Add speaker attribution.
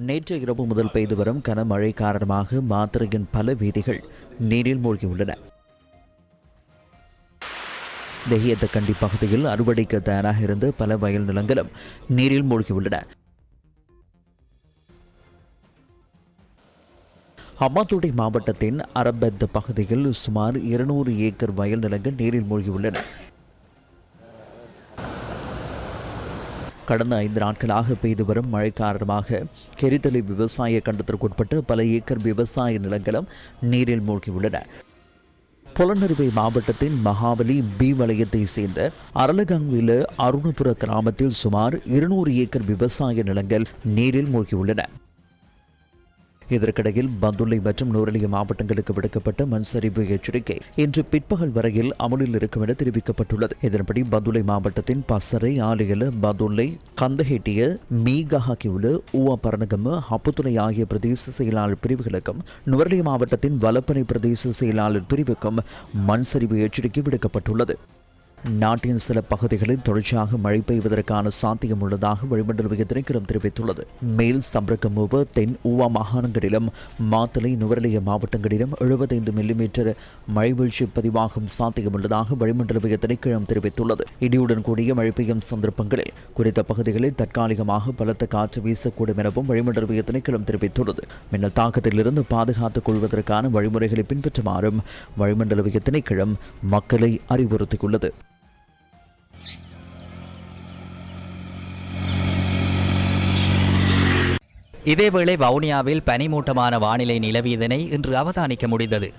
Speaker 1: நேற்று இரவு முதல் பெய்து வரும் கனமழை காரணமாக மாத்திரையின் பல வீதிகள் நீரில் மூழ்கியுள்ளன. தெஹியத்தக்கண்டி பகுதியில் அறுவடைக்கு தயாராக இருந்த பல வயல் நிலங்களும் நீரில் மூழ்கியுள்ளன. ஹம்மாத்தோட்டை மாவட்டத்தின் அரபெத் பகுதியில் சுமார் இருநூறு ஏக்கர் வயல் நிலங்கள் நீரில் மூழ்கியுள்ளன. கடந்த ஐந்து நாட்களாக பெய்து வரும் மழை காரணமாக கெரித்தலை விவசாய கண்டத்திற்குட்பட்டு பல ஏக்கர் விவசாய நிலங்களும் நீரில் மூழ்கியுள்ளன. புலனறுவை மாவட்டத்தின் மகாபலி பி வலயத்தை சேர்ந்த அரலகங்கில அருணபுர கிராமத்தில் சுமார் இருநூறு ஏக்கர் விவசாய நிலங்கள் நீரில் மூழ்கியுள்ளன. இதற்கிடையில் பந்துளை மற்றும் நூரலிய மாவட்டங்களுக்கு விடுக்கப்பட்ட மண் சரிவு எச்சரிக்கை இன்று பிற்பகல் வரையில் அமலில் இருக்கும் என தெரிவிக்கப்பட்டுள்ளது. இதன்படி பந்துளை மாவட்டத்தின் பசறை ஆலையில பந்துள்ளை கந்தஹெட்டிய மீகஹாக்கியுள்ள ஊவா பரணகம் ஹப்புத்துறை ஆகிய பிரதேச செயலாளர் பிரிவுகளுக்கும் நுவரலி மாவட்டத்தின் வலப்பனை பிரதேச செயலாளர் பிரிவுக்கும் மண் சரிவு எச்சரிக்கை விடுக்கப்பட்டுள்ளது. நாட்டின் சில பகுதிகளில் தொடர்ச்சியாக மழை பெய்வதற்கான சாத்தியம் உள்ளதாக வளிமண்டல திணைக்களம் தெரிவித்துள்ளது. மேல் சம்பரக்கமுவ தென் ஊவா மாகாணங்களிலும் மாத்தலை நுவரலிய மாவட்டங்களிலும் எழுபத்தைந்து மில்லிமீட்டர் மழை வீழ்ச்சி பதிவாகும் சாத்தியம் உள்ளதாக வளிமண்டல திணைக்களம் தெரிவித்துள்ளது. இடியுடன் கூடிய மழை பெய்யும் சந்தர்ப்பங்களில் குறித்த பகுதிகளில் தற்காலிகமாக பலத்த காற்று வீசக்கூடும் எனவும் வளிமண்டல திணைக்களம் தெரிவித்துள்ளது. மின்னல் தாக்கத்திலிருந்து பாதுகாத்துக் கொள்வதற்கான வழிமுறைகளை பின்பற்றுமாறும் வளிமண்டல திணைக்களம் மக்களை அறிவுறுத்தியுள்ளது.
Speaker 2: இதேவேளை வவுனியாவில் பனிமூட்டமான வானிலை நிலவியதனை இன்று அவதானிக்க முடிந்தது.